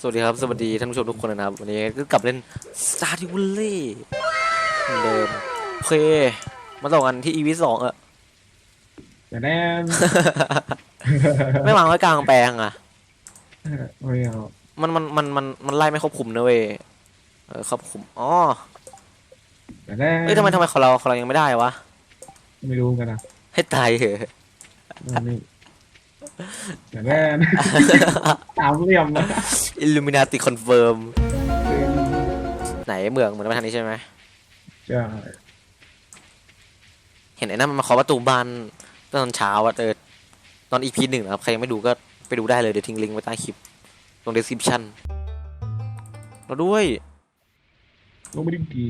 สวัสดีครับ สวัสดีท่านผู้ชมทุกคนนะครับ วันนี้ก็กลับเล่น Stardew Valley เหมือนเดิมโอเค มาต่อกันที่ EV สองอะแต่แน่ไม่วางไว้กลางแปลงอะไม่เอามันมันมันมันมันไล่ไม่ควบคุมนะเว้ยเออควบคุมอ๋อแต่แน่เอ้ยทำไมทำไมของเราของเรายังไม่ได้วะ ไม่รู้กันนะให้ตายเถอะอันนี่ แต่แน่สามเหลี่ยมนะ Illuminati Confirm ไหนเมืองเหมือนไปทางนี้ใช่ไหมใช่เห็นไอ้นั่นมันมาเคาะประตูบ้านตอนเช้าอะเออตอน EP หนึ่งนะครับ ใครยังไม่ดูก็ไปดูได้เลย เดี๋ยวทิ้งลิงก์ไว้ใต้คลิปตรง description เราด้วยลงไม่ได้ดี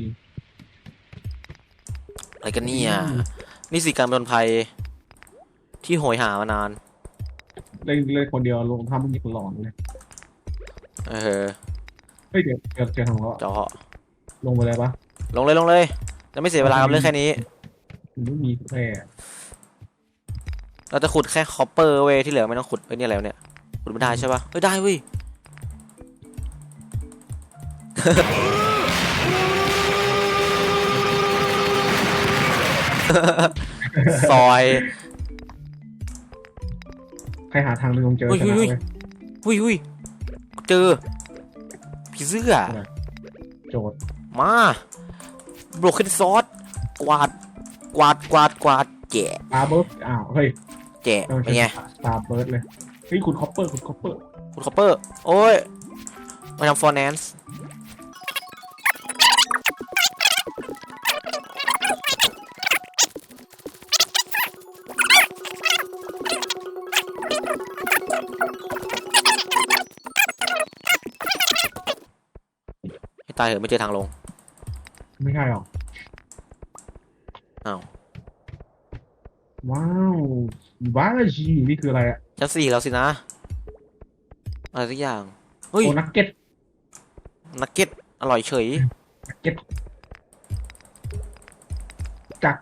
อะไรกันเนี่ยนี่สิการผจญภัยที่โหยหามานาน เล่นเล่นคนเดียวลงทำมันมีคนหลอนเลยเออเฮ้ยเดี๋ยวเดี๋ยวเจอทางเราเจาะลงไปเลยปะลงเลยลงเลยจะไม่เสียเวลากับเรื่องแค่นี้ มันไม่มีแค่เราจะขุดแค่คอปเปอร์เว้ยที่เหลือไม่ต้องขุดไอ้ยเนี่ยแล้วเนี่ยขุดไม่ได้ใช่ปะเฮ้ยได้เว้ย ซอย ใครหาทางลงเจอเฮ้ยชนะเฮ้ยเลยหุยหุยเจอผีเสื้อ โจทย์มาบล็อกขึ้นซอสกวาด กวาด กวาด กวาด แจะตาเบิร์ดอ้าว เฮ้ยแจะต้องเป็นไง ตาเบิร์ดเลย เฮ้ย คุณคอปเปอร์ คุณคอปเปอร์ คุณคอปเปอร์ โอ้ยมาทำฟอร์แนนซ์ ตายเหอะไม่เจอทางลง ไม่ใช่หรอกอ้าวว้าวว้าจีนี่คืออะไรอะชั้นสี่แล้วสินะ อะไรสักอย่าง เฮ้ย โอนักเก็ตนักเก็ต อร่อยเฉย นักเก็ตจาก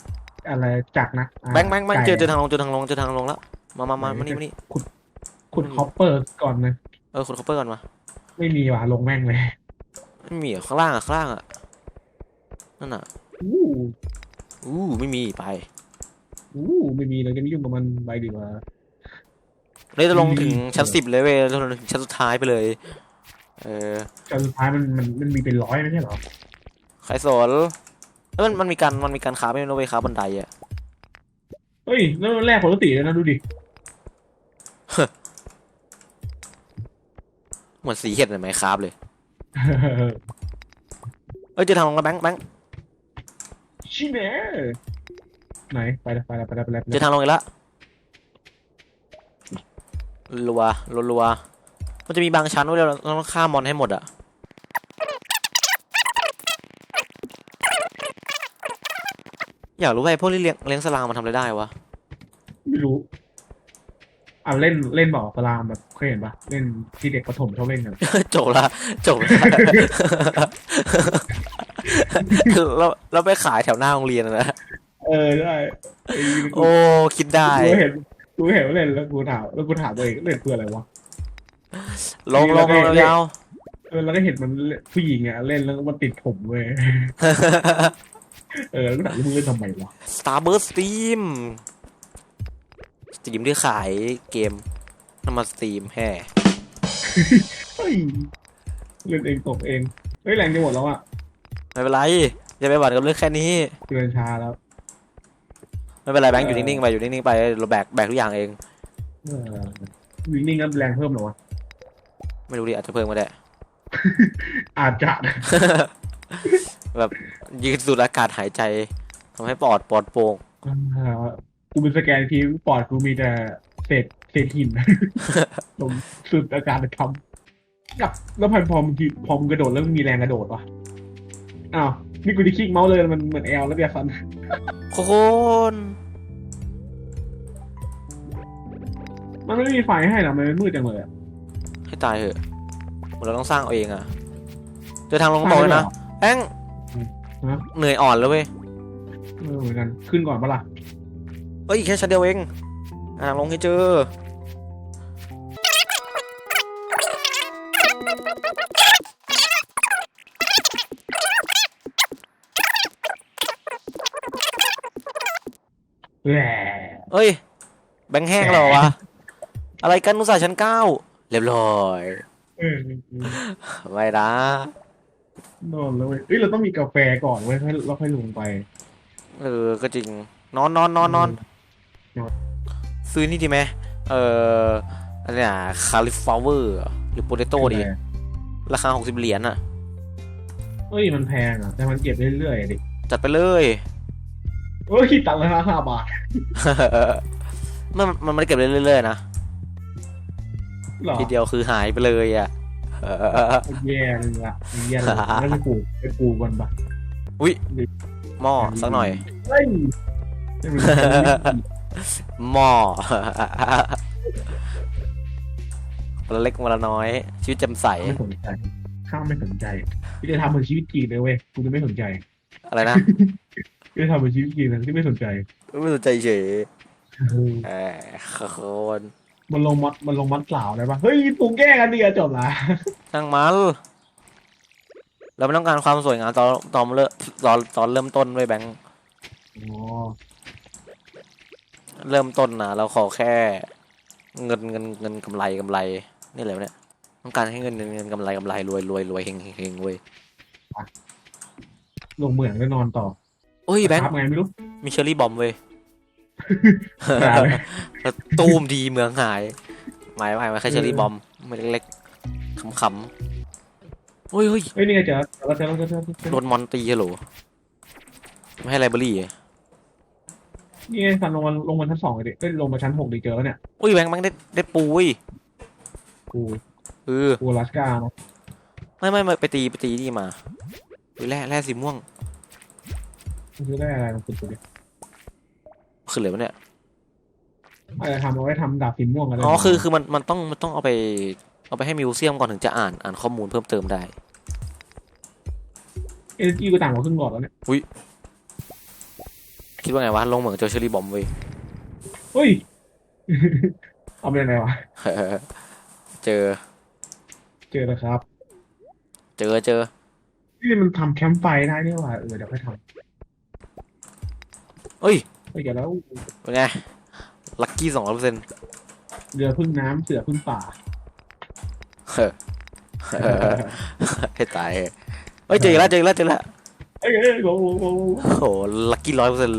อะไรจากนักอ่าแบงค์แบงค์แบงค์ไก่เจอเจอทางลงเจอทางลงเจอทางลงแล้ว มามามามานี่มานี่ ขุดคอปเปอร์ก่อนนะเออคุณคอปเปอร์ก่อนมา ไม่มีว่ะลงแม่งเลย ไม่มีเหรอข้างล่างอะข้างล่างอะนั่นอะอู้อู้ไม่มีไปอู้ไม่มีเลยจะไม่ยุ่งกับมันไปดีกว่าเลยจะลงถึงอืมชั้นสิบเลยเว้ยจะลงถึงชั้นสุดท้ายไปเลย เออจนสุดท้ายมันมันมันมีเป็นร้อยไม่ใช่เหรอใครสนแล้วมันมันมีการมันมีการค้าไม่รู้เว้ยค้าบันไดอะเฮ้ยแล้วแรกปกติเลยนะดูดิเหมือนสีเห็ดในไมค์คราฟเลย เอ้ยเจอทางลงแล้วแบงค์แบงค์ชิเน่ไหนไปเลยไปเลยไปเลยไปเลยไปเจเลอยทางลงอีกแล้วรัวรัวรัวมันจะมีบางชั้นเว้ยเราเราต้องฆ่ามอนให้หมดอะอยากรู้ว่าไอ้พวกที่เลี้ยงเลี้ยงสลามมันทำอะไรได้วะไม่รู้ อะเล่นเล่นบอกสลามแบบเคยเห็นปะเล่นที่เด็กประถมชอบเล่นกันจบละจบละเราเราไปขายแถวหน้าโรงเรียนอะนะเออได้ไอ้กูโอ้คิดได้กูเห็นกูเห็นว่าเล่นแล้วกูถามแล้วกูถามตัวเองเล่นเพื่ออะไรวะลงลงลงยาวเออแล้วก็เห็นมันเล่นผู้หญิงอะเล่นแล้วก็มันติดผมเว้ยเออแล้วก็ถามว่ามึงเล่นทำไมวะสตาร์เบิร์ส ตรีมสตรีมที่ขายเกมนำมาสตรีมแฮ่เฮ้ยเล่นเองตกเอง เฮ้ยแรงจะหมดแล้วอะไม่เป็นไรอย่าไปหวั่นกับเรื่องแค่นี้เกินช้าแล้ว ไม่เป็นไรแบงค์อยู่นิ่งๆไปอยู่นิ่งๆไปเราแบกแบกทุกอย่างเองเออวิ่งนิ่งกันแรงเพิ่มเหรอวะไม่รู้ดิอาจจะเพิ่มก็ได้อาจจะ แบบยืดสูดอากาศหายใจทำให้ปอดปลอดโปร่งอ่า กูเป็นสแกนทีปอดกูมีแต่เศษเศษหิน ตรงสุดอาการทำกับแล้วพอมึงทีพอมึงกระโดดแล้วมันมีแรงกระโดดวะอ้าวนี่กูจะคลิกเมาส์เลยมันเหมือนแอลแล้วเบียฟันโคนมันไม่มีไฟให้หรอมันมืดจังเลยอะให้ตายเถอะเหมือนเราต้องสร้างเอาเองอะเจอทางลงบอกเลยนะแองฮะเหนื่อยอ่อนแล้วเว้ยเออเหมือนกันขึ้นก่อนปะล่ะ เฮ้ยแค่ชั้นเดียวเองอ่าลงให้เจอ แหละเอ้ย แบงค์แห้งเหรอวะ อะไรกันอุตส่าห์ชั้นเก้าเรียบร้อยเออไม่นะนอนแล้วเว้ยเอ้ยเราต้องมีกาแฟก่อนเว้ยค่อยเราค่อยลงไป เออ ก็จริง นอนนอนนอนนอนนอน ซื้อนี่ดีไหมเอออะไรนะคาลิฟลาเวอร์หรือโปเตโต้ดี ราคาหกสิบเหรียญอะเอ้ยมันแพงอะ แต่มันเก็บเรื่อยๆอะดิจัดไปเลยเอ้ยตัดละห้าบาทมันมันไม่ได้เก็บเรื่อยๆนะเหรอทีเดียวคือหายไปเลยอะเออแย่เลยละแย่เลยแล้วไปปลูกไปปลูกกันปะอุ้ยหม้อสักหน่อยเฮ้ยไม่รู้ หม้อวันละเล็กวันละน้อย ชีวิตแจ่มใส ไม่สนใจข้ามไม่สนใจพี่จะทำเหมือนชีวิตจริงเลยเว้ยกูจะไม่สนใจอะไรนะพี่จะทำเหมือนชีวิตจริงเลยที่ไม่สนใจไม่สนใจเฉยเออแหมโคนมันลงมัดมันลงมัดเปล่าได้ปะเฮ้ยปลูกแก้กันดีอะจบละช่างมัน เราไม่ต้องการความสวยงามตอนตอนเริ่มตอนตอนเริ่มต้นไว้ยแบงค์อ๋อ เริ่มต้นนะเราขอแค่เงินเงินเงินกำไรกำไรนี่แหละเนี่ยต้องการให้เงินเงินเงินกำไรกำไรรวยรวยรวยเฮงเฮงเฮงเว้ยลงเหมืองแล้วนอนต่อโอ้ยแบงค์ทับไงไม่รู้มีเชอร์รี่บอมเว้ยด่าเลยแล้วตูมดีเมืองหายหมายหมายแค่เชอร์รี่บอมไม่เล็กๆขำๆเฮ้ยเฮ้ยเฮ้ยนี่ไงเจอแล้วเจอแล้วเจอแล้วเจอแล้วโดนมอนตีฮัลโหลไม่ให้ไลบรารีอะ นี่ไงสันลงมาลงมาชั้นสองเลยดิเอ้ยลงมาชั้นหกดิเจอแล้วเนี่ยอุ้ยแบงค์แบงค์ได้ได้ปูเว้ยกูเออกูอลาสกาเนาะไม่ไม่ไม่ไปตีไปตีนี่มาไปแร่แร่สีม่วงมันคือได้อะไรมันคือตัวดิคือเหลือวะเนี่ยอาจจะทำเอาไว้ทำดาบสีม่วงกันเลยอ๋อคือคือมันมันต้องมันต้องเอาไป เอาไปให้มิวเซียมก่อนถึงจะอ่านอ่านข้อมูลเพิ่มเติมได้เอเนจีกูต่างกว่าครึ่งหลอดแล้วเนี่ย คิดว่าไงวะ ลงเหมืองเจอเชอรี่บอมเว้ยเฮ้ย เอาไปยังไงวะ เจอ เจอแล้วครับ เจอเจอ นี่มันทำแคมป์ไฟได้นี่หว่า เออเดี๋ยวค่อยทเอ้ยำเฮ้ยเดี๋ยวแล้วเป็นไง ลัคกี้สองร้อยเปอร์เซ็นต์เรือพึ่งน้ำเสือพึ่งป่า ให้ตายเฮ้ยเจออกแล้วเจออกแล้วเจออกแล้วเอ้ยเอ้ยโอ้โหโอ้โหโอ้โหลัคกี้ร้อยเปอร์เซ็นต์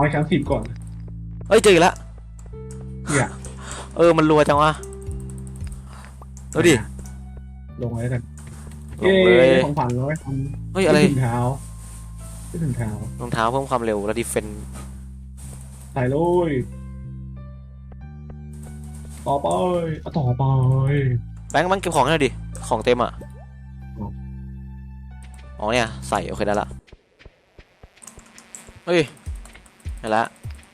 เอาให้ชั้นสิบก่อนเฮ้ยเจออกแล้วเนี่ยเออมันรัวจังวะดูดิลงไว้แล้วกันลงเลยย้ของฝันเราไว้ทำเฮ้ยอะไรถึงเท้าไม่ถึงเท้ารองเท้าเพิ่มความเร็วแล้วดิเฟนใส่เลยต่อไปเอาต่อไปแบงค์แบงค์เก็บของให้หน่อยดิ ของเต็มอะ อ๋ออ๋อเนี่ย ใส่ โอเคได้ละ เฮ้ย เห็นละ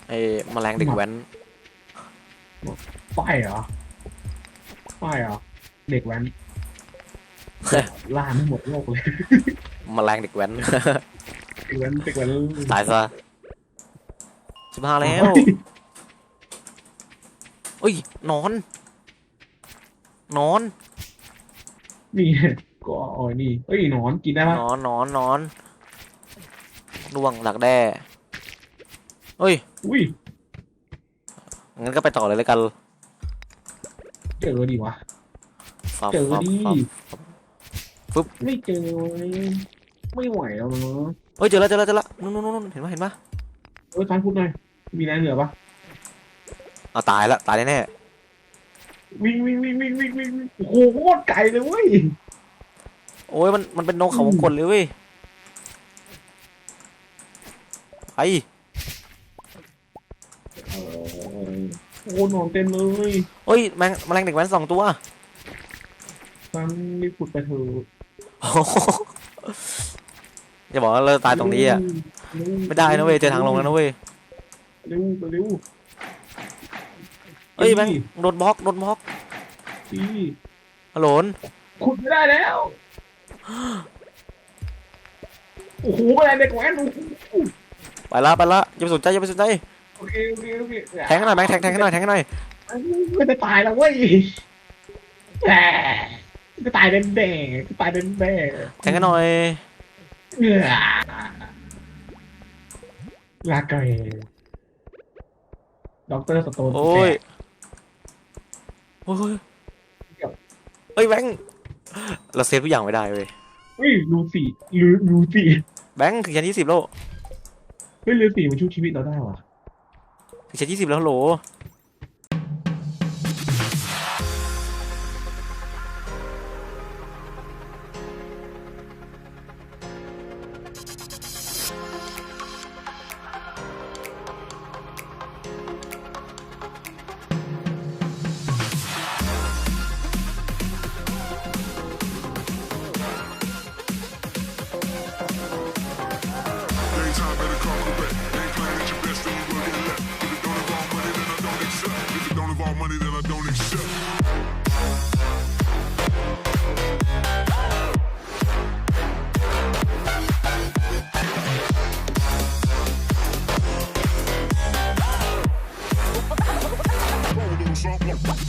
ไอ้แมลงเด็กแว้นป้ายเหรอป้ายเหรอ เด็กแว้นล่าไม่หมดโลกเลยแมลงเด็กแว้นเด็กแว้นเด็กแว้นตายซะสิบห้าแล้วเอ้ยหนอนหนอน นี่ก็อ๋อนี่เอ้ยหนอนกินได้หปะนอนหนอนหนอนล่วงหลักแด้ เฮ้ย อุ้ยงั้นก็ไปต่อเลยแล้วกันเจอดิวะ ฟับเจอฟับดิฟับไม่เจอไม่ไหวแล้วเนาะเฮ้ยเจอแล้วเจอแล้วเจอแล้วนู่นนู่นนู่นเห็นปะเห็นปะเอ้ยฟันพูดหน่อยมีแรงเหลือปะเอาตายละตายแน่วิ่งวิ่งวิ่งวิ่งวิ่งวิ่งวิ่งโอ้โหโคตรไกลเลยเว้ยๆโอ้ยมันมันเป็นนกเขาวงกลเลยเว้ยไปเออ โอ้โหหนอนเต็มเลยเฮ้ยแมงแมลงเด็กแว้นสองตัวฟันรีบขุดไปเถอะโอ้โหอย่าบอกว่าเราตายตรงนี้อะ เร็วไม่ได้นะเว้ยเจอทางลงแล้วนะเว้ย เร็วเร็วเฮ้ยแมงโดนบล็อกโดนบล็อกฮัลโหลนขุดไม่ได้แล้ว โอ้โหอะไรเด็กแว้นโอ้โหไปละไปละอย่าไปสนใจอย่าไปสนใจ โอเคโอเคโอเคแทงให้หน่อยแบงค์แทงแทงให้หน่อยแทงให้หน่อยไม่ได้ตายแล้วเว้ยแหมก็ตายแน่แน่ๆก็ตายแน่แน่แทงกันหน่อยๆเงื่อลาไก่ด็อกเตอร์สโตนโอ้ยโอ้ยเฮ้ยแบงค์เราเซฟทุกอย่างไว้ได้เว้ยเฮ้ยรูสี่รูรูสี่แบงค์ถึงชั้นยี่สิบแล้วเฮ้ยรูสี่มันชุบชีวิตเราได้ว่ะ ถึงชั้นยี่สิบแล้วโหล what?